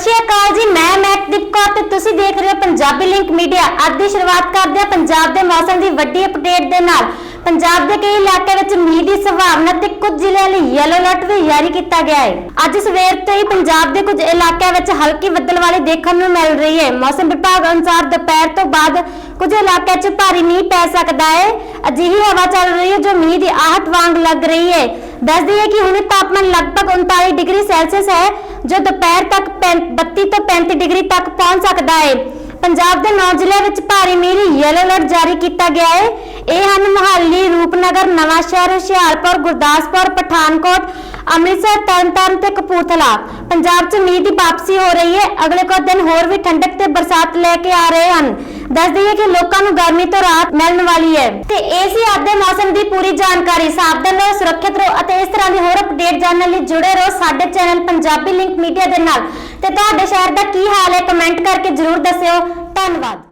ਸਤਿ ਸ਼੍ਰੀ ਅਕਾਲ ਜੀ, ਮੈਂ ਮਹਿਕਦੀਪ ਕੌਰ ਤੇ ਤੁਸੀਂ ਦੇਖ ਰਹੇ ਹੋ ਪੰਜਾਬੀ ਲਿੰਕ ਮੀਡੀਆ। ਅੱਜ ਦੀ ਸ਼ੁਰੂਆਤ ਕਰਦੇ ਹਾਂ ਪੰਜਾਬ ਦੇ ਮੌਸਮ ਦੀ ਵੱਡੀ ਅਪਡੇਟ ਦੇ ਨਾਲ। ਪੰਜਾਬ ਦੇ ਕਈ ਇਲਾਕਿਆਂ ਵਿੱਚ ਮੀਂਹ ਦੀ ਸੰਭਾਵਨਾ ਤੇ ਕੁਝ ਜ਼ਿਲ੍ਹਿਆਂ ਲਈ ਯੈਲੋ ਅਲਰਟ ਵੀ ਜਾਰੀ ਕੀਤਾ ਗਿਆ ਹੈ। ਅੱਜ ਸਵੇਰ ਤੋਂ ਹੀ ਪੰਜਾਬ ਦੇ ਕੁਝ ਇਲਾਕਿਆਂ ਵਿੱਚ ਹਲਕੀ ਬੱਦਲਵਾਲੀ ਦੇਖਣ ਨੂੰ ਮਿਲ ਰਹੀ ਹੈ। ਮੌਸਮ ਵਿਭਾਗ ਅਨੁਸਾਰ ਦੁਪਹਿਰ ਤੋਂ ਬਾਅਦ ਕੁਝ ਇਲਾਕਿਆਂ 'ਚ ਭਾਰੀ ਮੀਂਹ ਪੈ ਸਕਦਾ ਹੈ। ਅਜਿਹੀ ਹਵਾ ਚੱਲ ਰਹੀ ਹੈ ਜੋ ਮੀਂਹ ਦੀ ਆਹਟ ਵਾਂਗ ਲੱਗ ਰਹੀ ਹੈ। ਦੱਸ ਦਈਏ ਕਿ ਹੁਣ ਤਾਪਮਾਨ ਲਗਭਗ 39 ਡਿਗਰੀ ਸੈਲਸੀਅਸ ਹੈ। ਜੋ ਦੁਪਹਿਰ ਤੱਕ 32 ਤੋਂ 35 ਡਿਗਰੀ ਤੱਕ ਪਹੁੰਚ ਸਕਦਾ ਹੈ ਪੰਜਾਬ ਦੇ 9 ਜ਼ਿਲ੍ਹਿਆਂ ਵਿੱਚ ਭਾਰੀ ਮੀਂਹ ਲਈ ਯੈਲੋ ਅਲਰਟ ਜਾਰੀ ਕੀਤਾ ਗਿਆ ਹੈ ਇਹ ਹਨ ਮੁਹਾਲੀ, ਰੂਪਨਗਰ, ਨਵਾਂਸ਼ਹਿਰ, ਹੁਸ਼ਿਆਰਪੁਰ, ਗੁਰਦਾਸਪੁਰ, ਪਠਾਨਕੋਟ, ਅੰਮ੍ਰਿਤਸਰ, ਤਰਨਤਾਰਨ ਤੇ ਕਪੂਰਥਲਾ। ਪੰਜਾਬ 'ਚ ਮੀਂਹ ਦੀ ਵਾਪਸੀ ਹੋ ਰਹੀ ਹੈ ਅਗਲੇ ਕੁਝ ਦਿਨ ਹੋਰ ਵੀ ਠੰਡਕ ਤੇ ਬਰਸਾਤ ਲੈ ਕੇ ਆ ਰਹੇ ਹਨ। ਦੱਸ ਦਈਏ ਕਿ ਲੋਕਾਂ ਨੂੰ ਗਰਮੀ ਤੋਂ ਰਾਹਤ ਮਿਲਣ ਵਾਲੀ ਹੈ। ਤੇ ਇਹ ਸੀ ਅੱਜ ਦੇ ਮੌਸਮ ਦੀ ਪੂਰੀ ਜਾਣਕਾਰੀ। ਸਾਵਧਾਨ ਰਹੋ, ਸੁਰੱਖਿਅਤ ਰਹੋ ਅਤੇ ਇਸ ਤਰ੍ਹਾਂ ਦੀ ਹੋਰ ਅਪਡੇਟ ਜਾਣਨ ਲਈ ਜੁੜੇ ਰਹੋ ਸਾਡੇ ਚੈਨਲ ਪੰਜਾਬੀ ਲਿੰਕ ਮੀਡੀਆ ਦੇ ਨਾਲ। ਤੇ ਤੁਹਾਡੇ ਸ਼ਹਿਰ ਦਾ ਕੀ ਹਾਲ ਹੈ ਕਮੈਂਟ ਕਰਕੇ ਜਰੂਰ ਦੱਸਿਓ। ਧੰਨਵਾਦ।